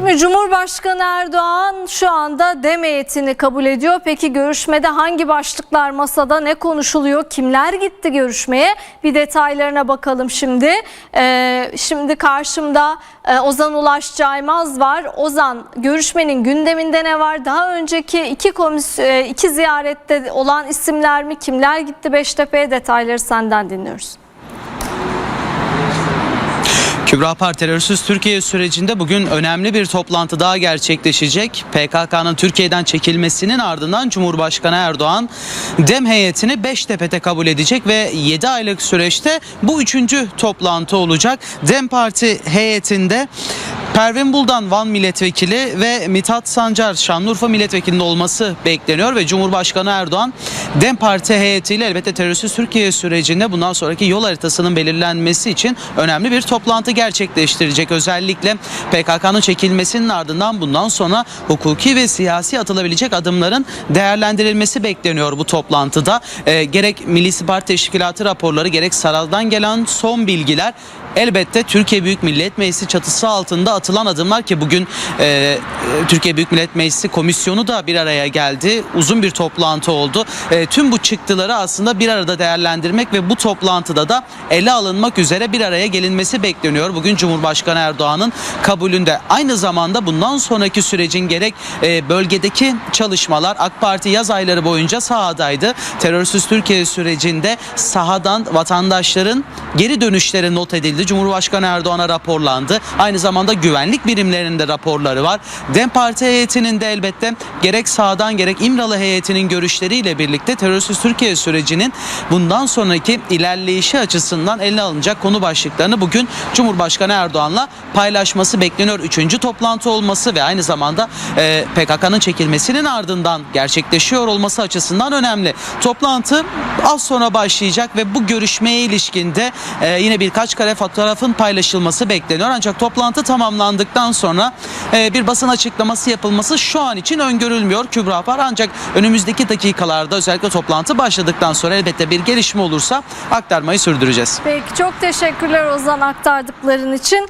Şimdi Cumhurbaşkanı Erdoğan şu anda dem heyetini kabul ediyor. Peki görüşmede hangi başlıklar masada ne konuşuluyor? Kimler gitti görüşmeye? Bir detaylarına bakalım şimdi. Ee, şimdi karşımda e, Ozan Ulaş Caymaz var. Ozan görüşmenin gündeminde ne var? Daha önceki iki komis e, iki ziyarette olan isimler mi? Kimler gitti Beştepe'ye? Detayları senden dinliyoruz. Kübra Par terörsüz Türkiye sürecinde bugün önemli bir toplantı daha gerçekleşecek. PKK'nın Türkiye'den çekilmesinin ardından Cumhurbaşkanı Erdoğan dem heyetini Beştepe'de kabul edecek ve 7 aylık süreçte bu üçüncü toplantı olacak. Dem Parti heyetinde Pervin Buldan Van Milletvekili ve Mithat Sancar Şanlıurfa Milletvekilinde olması bekleniyor ve Cumhurbaşkanı Erdoğan Dem Parti heyetiyle elbette terörsüz Türkiye sürecinde bundan sonraki yol haritasının belirlenmesi için önemli bir toplantı gerçekleştirecek. Özellikle PKK'nın çekilmesinin ardından bundan sonra hukuki ve siyasi atılabilecek adımların değerlendirilmesi bekleniyor bu toplantıda. Ee, gerek Milli İstihbarat Teşkilatı raporları gerek Saraydan gelen son bilgiler elbette Türkiye Büyük Millet Meclisi çatısı altında atılan adımlar ki bugün e, Türkiye Büyük Millet Meclisi komisyonu da bir araya geldi. Uzun bir toplantı oldu. E, tüm bu çıktıları aslında bir arada değerlendirmek ve bu toplantıda da ele alınmak üzere bir araya gelinmesi bekleniyor. Bugün Cumhurbaşkanı Erdoğan'ın kabulünde. Aynı zamanda bundan sonraki sürecin gerek e, bölgedeki çalışmalar AK Parti yaz ayları boyunca sahadaydı. Terörsüz Türkiye sürecinde sahadan vatandaşların geri dönüşleri not edildi. Cumhurbaşkanı Erdoğan'a raporlandı. Aynı zamanda güvenlik birimlerinde raporları var. Dem Parti heyetinin de elbette gerek sağdan gerek İmralı heyetinin görüşleriyle birlikte terörsüz Türkiye sürecinin bundan sonraki ilerleyişi açısından ele alınacak konu başlıklarını bugün Cumhurbaşkanı Erdoğan'la paylaşması bekleniyor. Üçüncü toplantı olması ve aynı zamanda e, PKK'nın çekilmesinin ardından gerçekleşiyor olması açısından önemli. Toplantı az sonra başlayacak ve bu görüşmeye ilişkinde e, yine birkaç kare fotoğrafın paylaşılması bekleniyor. Ancak toplantı tamamlandıktan sonra e, bir basın açıklaması yapılması şu an için öngörülmüyor Kübra Apar. Ancak önümüzdeki dakikalarda özellikle toplantı başladıktan sonra elbette bir gelişme olursa aktarmayı sürdüreceğiz. Peki çok teşekkürler Ozan aktardıkların için.